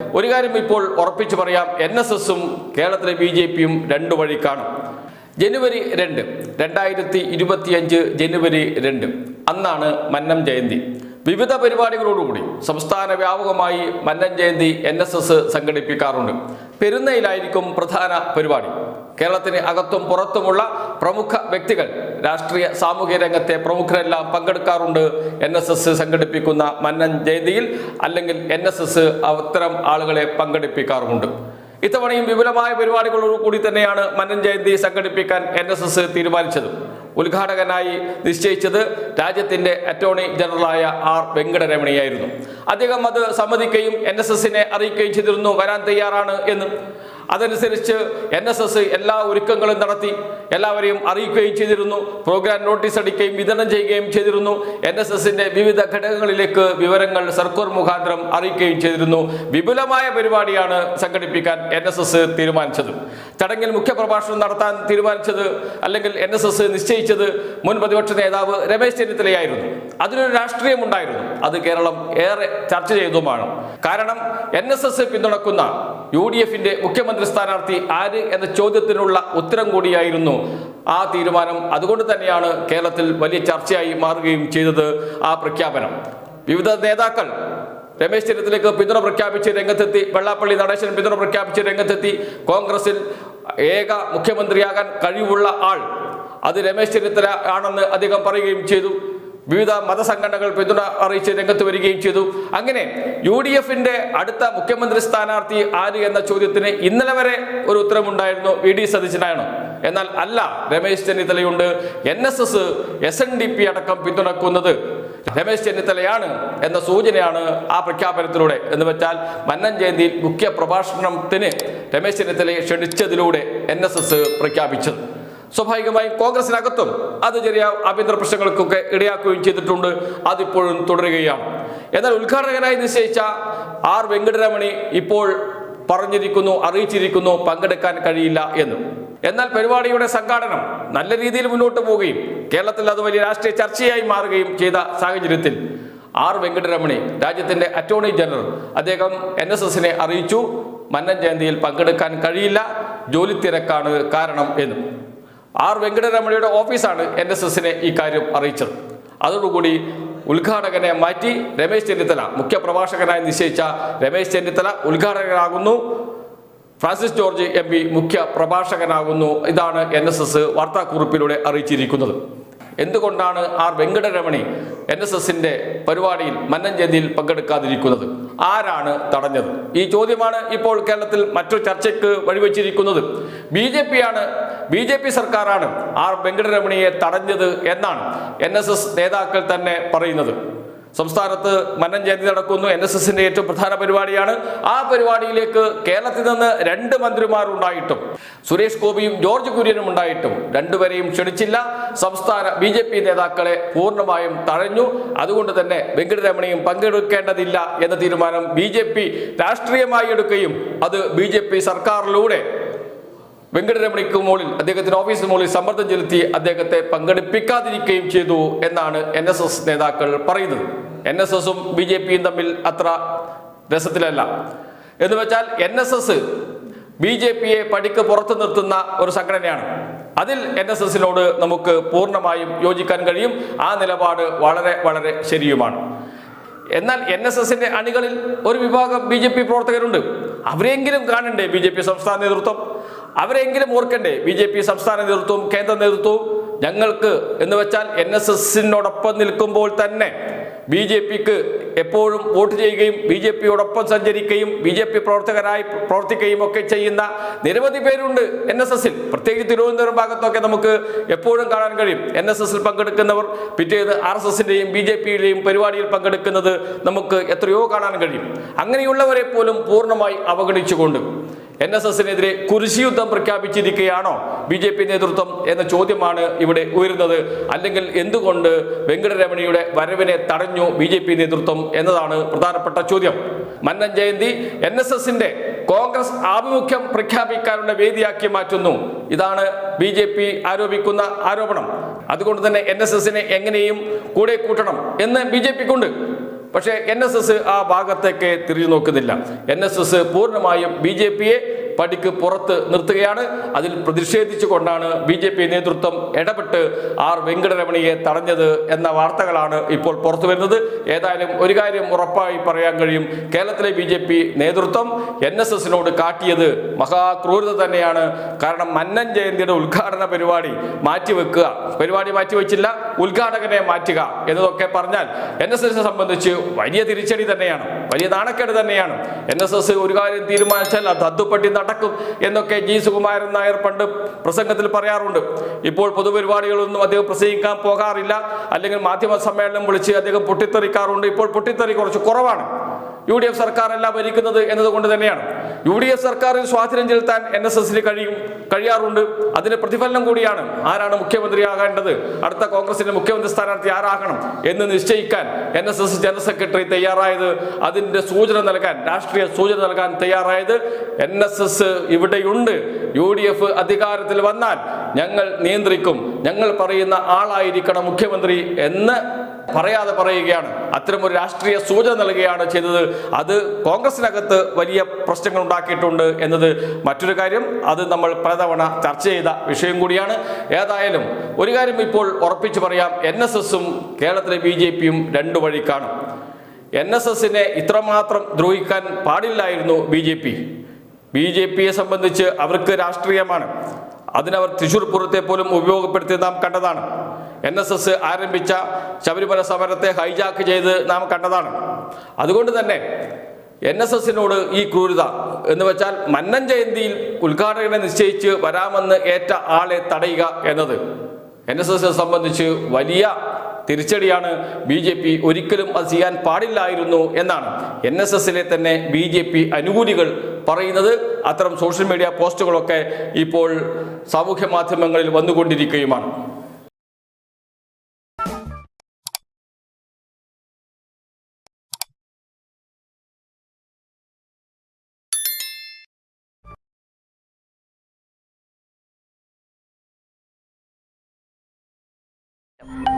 ഒരു കാര്യം ഇപ്പോൾ ഉറപ്പിച്ചു പറയാം എൻ എസ് എസും കേരളത്തിലെ ബി ജെ പിയും രണ്ടു വഴി കാണും. ജനുവരി രണ്ട് രണ്ടായിരത്തി ഇരുപത്തിയഞ്ച് ജനുവരി രണ്ട് അന്നാണ് മന്നം ജയന്തി. വിവിധ പരിപാടികളോടുകൂടി സംസ്ഥാന വ്യാപകമായി Mannam Jayanti N S S സംഘടിപ്പിക്കാറുണ്ട്. പെരുന്നയിലായിരിക്കും പ്രധാന പരിപാടി. കേരളത്തിന് അകത്തും പുറത്തുമുള്ള പ്രമുഖ വ്യക്തികൾ രാഷ്ട്രീയ സാമൂഹ്യ രംഗത്തെ പ്രമുഖരെല്ലാം പങ്കെടുക്കാറുണ്ട്. എൻ എസ് എസ് സംഘടിപ്പിക്കുന്ന മന്നൻ ജയന്തിയിൽ അല്ലെങ്കിൽ എൻ എസ് എസ് അത്തരം ആളുകളെ പങ്കെടുപ്പിക്കാറുമുണ്ട്. ഇത്തവണയും വിപുലമായ പരിപാടികളോട് കൂടി തന്നെയാണ് മന്നൻ ജയന്തി സംഘടിപ്പിക്കാൻ എൻ എസ് എസ് തീരുമാനിച്ചത്. ഉദ്ഘാടകനായി നിശ്ചയിച്ചത് രാജ്യത്തിന്റെ അറ്റോർണി ജനറലായ ആർ വെങ്കടരമണിയായിരുന്നു. അദ്ദേഹം അത് സമ്മതിക്കുകയും എൻ എസ് എസിനെ അറിയിക്കുകയും ചെയ്തിരുന്നു. വരാൻ തയ്യാറാണ് എന്ന്. അതനുസരിച്ച് എൻ എസ് എസ് എല്ലാ ഒരുക്കങ്ങളും നടത്തി എല്ലാവരെയും അറിയിക്കുകയും ചെയ്തിരുന്നു. പ്രോഗ്രാം നോട്ടീസ് അടിക്കുകയും വിതരണം ചെയ്യുകയും ചെയ്തിരുന്നു. എൻ എസ് എസിന്റെ വിവിധ ഘടകങ്ങളിലേക്ക് വിവരങ്ങൾ സർക്കാർ മുഖാന്തരം അറിയിക്കുകയും ചെയ്തിരുന്നു. വിപുലമായ പരിപാടിയാണ് സംഘടിപ്പിക്കാൻ എൻ എസ് എസ് തീരുമാനിച്ചത്. ചടങ്ങിൽ മുഖ്യപ്രഭാഷണം നടത്താൻ തീരുമാനിച്ചത് അല്ലെങ്കിൽ എൻ എസ് എസ് നിശ്ചയിച്ചത് മുൻ പ്രതിപക്ഷ നേതാവ് രമേശ് ചെന്നിത്തലയായിരുന്നു. അതിനൊരു രാഷ്ട്രീയമുണ്ടായിരുന്നു. അത് കേരളം ഏറെ ചർച്ച ചെയ്തതുമാണ്. കാരണം എൻ എസ് എസ് പിന്തുണക്കുന്ന യു ഡി എഫിന്റെ മുഖ്യമന്ത്രി സ്ഥാനാർത്ഥി ആര് എന്ന ചോദ്യത്തിനുള്ള ഉത്തരം കൂടിയായിരുന്നു ആ തീരുമാനം. അതുകൊണ്ട് തന്നെയാണ് കേരളത്തിൽ വലിയ ചർച്ചയായി മാറുകയും ചെയ്തത് ആ പ്രഖ്യാപനം. വിവിധ നേതാക്കൾ രമേശ് ചെന്നിത്തലയ്ക്ക് പിന്തുണ പ്രഖ്യാപിച്ച് രംഗത്തെത്തി വെള്ളാപ്പള്ളി നടേശൻ പിന്തുണ പ്രഖ്യാപിച്ച് രംഗത്തെത്തി കോൺഗ്രസിൽ ഏക മുഖ്യമന്ത്രിയാകാൻ കഴിവുള്ള ആൾ. അത് രമേശ് ചെന്നിത്തല ആണെന്ന് അദ്ദേഹം പറയുകയും ചെയ്തു. വിവിധ മതസംഘടനകൾ പിന്തുണ അറിയിച്ച് രംഗത്ത് വരികയും ചെയ്തു. അങ്ങനെ യു ഡി എഫിന്റെ അടുത്ത മുഖ്യമന്ത്രി സ്ഥാനാർത്ഥി ആര് എന്ന ചോദ്യത്തിന് ഇന്നലെ വരെ ഒരു ഉത്തരമുണ്ടായിരുന്നു. വി ഡി സതീശനാണ് എന്നാൽ അല്ല Ramesh ചെന്നിത്തലയുണ്ട്. N S S S N D P അടക്കം പിന്തുണക്കുന്നത് രമേശ് ചെന്നിത്തലയാണ് എന്ന സൂചനയാണ് ആ പ്രഖ്യാപനത്തിലൂടെ. എന്ന് വെച്ചാൽ മന്നൻ ജയന്തിയിൽ മുഖ്യ പ്രഭാഷണത്തിന് രമേശ് ചെന്നിത്തലയെ ക്ഷണിച്ചതിലൂടെ എൻ എസ് എസ് പ്രഖ്യാപിച്ചത്. സ്വാഭാവികമായും കോൺഗ്രസിനകത്തും അത് ചെറിയ ആഭ്യന്തര പ്രശ്നങ്ങൾക്കൊക്കെ ഇടയാക്കുകയും ചെയ്തിട്ടുണ്ട്. അതിപ്പോഴും തുടരുകയാണ്. എന്നാൽ ഉദ്ഘാടകനായി നിശ്ചയിച്ച ആർ വെങ്കടരമണി ഇപ്പോൾ പറഞ്ഞിരിക്കുന്നു അറിയിച്ചിരിക്കുന്നു പങ്കെടുക്കാൻ കഴിയില്ല എന്ന്. എന്നാൽ പരിപാടിയുടെ സംഘാടനം നല്ല രീതിയിൽ മുന്നോട്ട് പോവുകയും കേരളത്തിൽ അത് വലിയ രാഷ്ട്രീയ ചർച്ചയായി മാറുകയും ചെയ്ത സാഹചര്യത്തിൽ ആർ വെങ്കടരമണി രാജ്യത്തിന്റെ അറ്റോർണി ജനറൽ അദ്ദേഹം എൻ എസ് എസിനെ അറിയിച്ചു. മന്നൻ ജയന്തിയിൽ പങ്കെടുക്കാൻ കഴിയില്ല. ജോലി തിരക്കാണ് കാരണം എന്ന്. ആർ വെങ്കടരമണിയുടെ ഓഫീസാണ് എൻ എസ് എസിനെ ഈ കാര്യം അറിയിച്ചത്. അതോടുകൂടി ഉദ്ഘാടകനെ മാറ്റി രമേശ് ചെന്നിത്തല മുഖ്യപ്രഭാഷകനായി നിശ്ചയിച്ച രമേശ് ചെന്നിത്തല ഉദ്ഘാടകനാകുന്നു. ഫ്രാൻസിസ് ജോർജ് എം പി മുഖ്യ പ്രഭാഷകനാകുന്നു. ഇതാണ് എൻ എസ് എസ് വാർത്താക്കുറിപ്പിലൂടെ അറിയിച്ചിരിക്കുന്നത്. എന്തുകൊണ്ടാണ് ആർ വെങ്കടരമണി എൻ എസ് എസിന്റെ പരിപാടിയിൽ മന്നഞ്ചേതിയിൽ പങ്കെടുക്കാതിരിക്കുന്നത്? ആരാണ് തടഞ്ഞത്? ഈ ചോദ്യമാണ് ഇപ്പോൾ കേരളത്തിൽ മറ്റൊരു ചർച്ചയ്ക്ക് വഴിവെച്ചിരിക്കുന്നത്. ബി ജെ പി ആണ് ബി ജെ പി സർക്കാരാണ് ആർ വെങ്കടരമണിയെ തടഞ്ഞത് എന്നാണ് എൻ നേതാക്കൾ തന്നെ പറയുന്നത്. സംസ്ഥാനത്ത് മന്നൻ ജയന്തി നടക്കുന്നു. എൻ എസ് എസിന്റെ ഏറ്റവും പ്രധാന പരിപാടിയാണ്. ആ പരിപാടിയിലേക്ക് കേരളത്തിൽ നിന്ന് രണ്ട് മന്ത്രിമാർ ഉണ്ടായിട്ടും സുരേഷ് ഗോപിയും ജോർജ് കുര്യനും ഉണ്ടായിട്ടും രണ്ടുപേരെയും ക്ഷണിച്ചില്ല. സംസ്ഥാന ബി ജെ പി നേതാക്കളെ പൂർണമായും തഴഞ്ഞു. അതുകൊണ്ട് തന്നെ വെങ്കടരമണിയും പങ്കെടുക്കേണ്ടതില്ല എന്ന തീരുമാനം ബി ജെ പി രാഷ്ട്രീയമായി എടുക്കുകയും അത് ബി ജെ പി സർക്കാരിലൂടെ വെങ്കടരമണിക്ക് മുകളിൽ അദ്ദേഹത്തിന്റെ ഓഫീസിന് മുകളിൽ സമ്മർദ്ദം ചെലുത്തി അദ്ദേഹത്തെ പങ്കെടുപ്പിക്കാതിരിക്കുകയും ചെയ്തു എന്നാണ് എൻ എസ് എസ് നേതാക്കൾ പറയുന്നത്. എൻ എസ് എസും ബി ജെ പിയും തമ്മിൽ അത്ര രസത്തിലല്ല. എന്ന് വെച്ചാൽ N S S B J പിയെ പടിക്ക് പുറത്തു നിർത്തുന്ന ഒരു സംഘടനയാണ്. അതിൽ എൻ എസ് എസിനോട് നമുക്ക് പൂർണമായും യോജിക്കാൻ കഴിയും. ആ നിലപാട് വളരെ വളരെ ശരിയുമാണ്. എന്നാൽ എൻ എസ് എസിന്റെ അണികളിൽ ഒരു വിഭാഗം ബി ജെ പി പ്രവർത്തകരുണ്ട്. അവരെങ്കിലും കാണണ്ടേ ബി ജെ പി സംസ്ഥാന നേതൃത്വം? അവരെങ്കിലും ഓർക്കണ്ടേ ബി ജെ പി സംസ്ഥാന നേതൃത്വവും കേന്ദ്ര നേതൃത്വവും ഞങ്ങൾക്ക് എന്ന് വെച്ചാൽ എൻ എസ് എസിനോടൊപ്പം നിൽക്കുമ്പോൾ തന്നെ ബി ജെ പിക്ക് എപ്പോഴും വോട്ട് ചെയ്യുകയും ബി ജെ പിയോടൊപ്പം സഞ്ചരിക്കുകയും ബി ജെ പി പ്രവർത്തകരായി പ്രവർത്തിക്കുകയും ഒക്കെ ചെയ്യുന്ന നിരവധി പേരുണ്ട് എൻ എസ് എസിൽ. പ്രത്യേകിച്ച് തിരുവനന്തപുരം ഭാഗത്തൊക്കെ നമുക്ക് എപ്പോഴും കാണാൻ കഴിയും. എൻ എസ് എസിൽ പങ്കെടുക്കുന്നവർ പിറ്റേത് ആർ എസ് എസിന്റെയും ബി ജെ പിയുടെയും പരിപാടിയിൽ പങ്കെടുക്കുന്നത് നമുക്ക് എത്രയോ കാണാൻ കഴിയും. അങ്ങനെയുള്ളവരെ പോലും പൂർണമായി അവഗണിച്ചുകൊണ്ട് എൻ എസ് എസിനെതിരെ കുരിശിയുദ്ധം പ്രഖ്യാപിച്ചിരിക്കുകയാണോ ബി ജെ പി നേതൃത്വം എന്ന ചോദ്യമാണ് ഇവിടെ ഉയരുന്നത്. അല്ലെങ്കിൽ എന്തുകൊണ്ട് വെങ്കടരമണിയുടെ വരവിനെ തടഞ്ഞു ബി ജെ പി നേതൃത്വം എന്നതാണ് പ്രധാനപ്പെട്ട ചോദ്യം. മന്നൻ ജയന്തി എൻ എസ് എസിന്റെ കോൺഗ്രസ് ആഭിമുഖ്യം പ്രഖ്യാപിക്കാനുള്ള വേദിയാക്കി മാറ്റുന്നു. ഇതാണ് ബി ജെ പി ആരോപിക്കുന്ന ആരോപണം. അതുകൊണ്ട് തന്നെ എൻ എസ് എസിനെ എങ്ങനെയും കൂടെ കൂട്ടണം എന്ന് ബി ജെ പിക്കുണ്ട്. പക്ഷേ എൻ എസ് എസ് ആ ഭാഗത്തേക്ക് തിരിഞ്ഞു നോക്കുന്നില്ല. എൻ എസ് എസ് പൂർണമായും ബി ജെ പിയെ പടിക്ക് പുറത്ത് നിർത്തുകയാണ്. അതിൽ പ്രതിഷേധിച്ചുകൊണ്ടാണ് ബി ജെ പി നേതൃത്വം ഇടപെട്ട് ആർ വെങ്കടരമണിയെ തടഞ്ഞത് എന്ന വാർത്തകളാണ് ഇപ്പോൾ പുറത്തു വരുന്നത്. ഏതായാലും ഒരു കാര്യം ഉറപ്പായി പറയാൻ കഴിയും. കേരളത്തിലെ ബി ജെ പി നേതൃത്വം എൻ എസ് എസിനോട് കാട്ടിയത് മഹാക്രൂരത തന്നെയാണ്. കാരണം മന്നൻ ജയന്തിയുടെ ഉദ്ഘാടന പരിപാടി മാറ്റിവെക്കുക. പരിപാടി മാറ്റിവെച്ചില്ല ഉദ്ഘാടകനെ മാറ്റുക എന്നതൊക്കെ പറഞ്ഞാൽ എൻ എസ് എസിനെ സംബന്ധിച്ച് വലിയ തിരിച്ചടി തന്നെയാണ്. വലിയ നാണക്കേട് തന്നെയാണ്. എൻ എസ് എസ് ഒരു കാര്യം തീരുമാനിച്ചാൽ അത് അദ്ദുപട്ടി നടക്കും എന്നൊക്കെ ജി സുകുമാരൻ നായർ പണ്ട് പ്രസംഗത്തിൽ പറയാറുണ്ട്. ഇപ്പോൾ പൊതുപരിപാടികളൊന്നും അദ്ദേഹം പ്രസംഗിക്കാൻ പോകാറില്ല. അല്ലെങ്കിൽ മാധ്യമ സമ്മേളനം വിളിച്ച് അദ്ദേഹം പൊട്ടിത്തെറിക്കാറുണ്ട്. ഇപ്പോൾ പൊട്ടിത്തെറി കുറച്ച് കുറവാണ്. യു ഡി എഫ് സർക്കാരല്ല ഭരിക്കുന്നത് എന്നതുകൊണ്ട് തന്നെയാണ്. യു ഡി എഫ് സർക്കാരിൽ സ്വാധീനം ചെലുത്താൻ എൻ എസ് എസിന് കഴിയും കഴിയാറുണ്ട്. അതിന് പ്രതിഫലനം കൂടിയാണ് ആരാണ് മുഖ്യമന്ത്രിയാകേണ്ടത് അടുത്ത കോൺഗ്രസിന്റെ മുഖ്യമന്ത്രി സ്ഥാനാർത്ഥി ആരാകണം എന്ന് നിശ്ചയിക്കാൻ N S S general secretary തയ്യാറായത് അതിന്റെ സൂചന നൽകാൻ രാഷ്ട്രീയ സൂചന നൽകാൻ തയ്യാറായത് എൻ എസ് എസ് ഇവിടെയുണ്ട്. യു ഡി എഫ് അധികാരത്തിൽ വന്നാൽ ഞങ്ങൾ നിയന്ത്രിക്കും ഞങ്ങൾ പറയുന്ന ആളായിരിക്കണം മുഖ്യമന്ത്രി എന്ന് പറയാതെ പറയുകയാണ്. അത്തരം ഒരു രാഷ്ട്രീയ സൂചന നൽകുകയാണ് ചെയ്തത്. അത് കോൺഗ്രസിനകത്ത് വലിയ പ്രശ്നങ്ങൾ ഉണ്ടാക്കിയിട്ടുണ്ട് എന്നത് മറ്റൊരു കാര്യം. അത് നമ്മൾ പലതവണ ചർച്ച ചെയ്ത വിഷയം കൂടിയാണ്. ഏതായാലും ഒരു കാര്യം ഇപ്പോൾ ഉറപ്പിച്ചു പറയാം. എൻ എസ് എസും കേരളത്തിലെ ബി ജെ പിയും രണ്ടു വഴിക്കാണ്. കാണും എൻ എസ് എസിനെ ഇത്രമാത്രം ദ്രോഹിക്കാൻ പാടില്ലായിരുന്നു B J P. B J പിയെ സംബന്ധിച്ച് അവർക്ക് രാഷ്ട്രീയമാണ്. അതിനവർ തൃശൂർ പൂരത്തെ പോലും ഉപയോഗപ്പെടുത്തി നാം കണ്ടതാണ്. എൻ എസ് എസ് ആരംഭിച്ച ശബരിമല സമരത്തെ ഹൈജാക്ക് ചെയ്ത് നാം കണ്ടതാണ്. അതുകൊണ്ട് തന്നെ എൻ എസ് എസിനോട് ഈ ക്രൂരത എന്ന് വെച്ചാൽ മന്നൻ ജയന്തിയിൽ ഉദ്ഘാടകനെ നിശ്ചയിച്ച് വരാമെന്ന് ഏറ്റ ആളെ തടയുക എന്നത്. എൻ എസ് എസിനെ സംബന്ധിച്ച് വലിയ തിരിച്ചടിയാണ് ബി ജെ പി ഒരിക്കലും അത് ചെയ്യാൻ പാടില്ലായിരുന്നു എന്നാണ് എൻ എസ് എസിലെ തന്നെ ബി ജെ പി അനുകൂലികൾ പറയുന്നത്. അത്തരം സോഷ്യൽ മീഡിയ പോസ്റ്റുകളൊക്കെ ഇപ്പോൾ സാമൂഹ്യ മാധ്യമങ്ങളിൽ വന്നുകൊണ്ടിരിക്കുകയുമാണ്. Yep.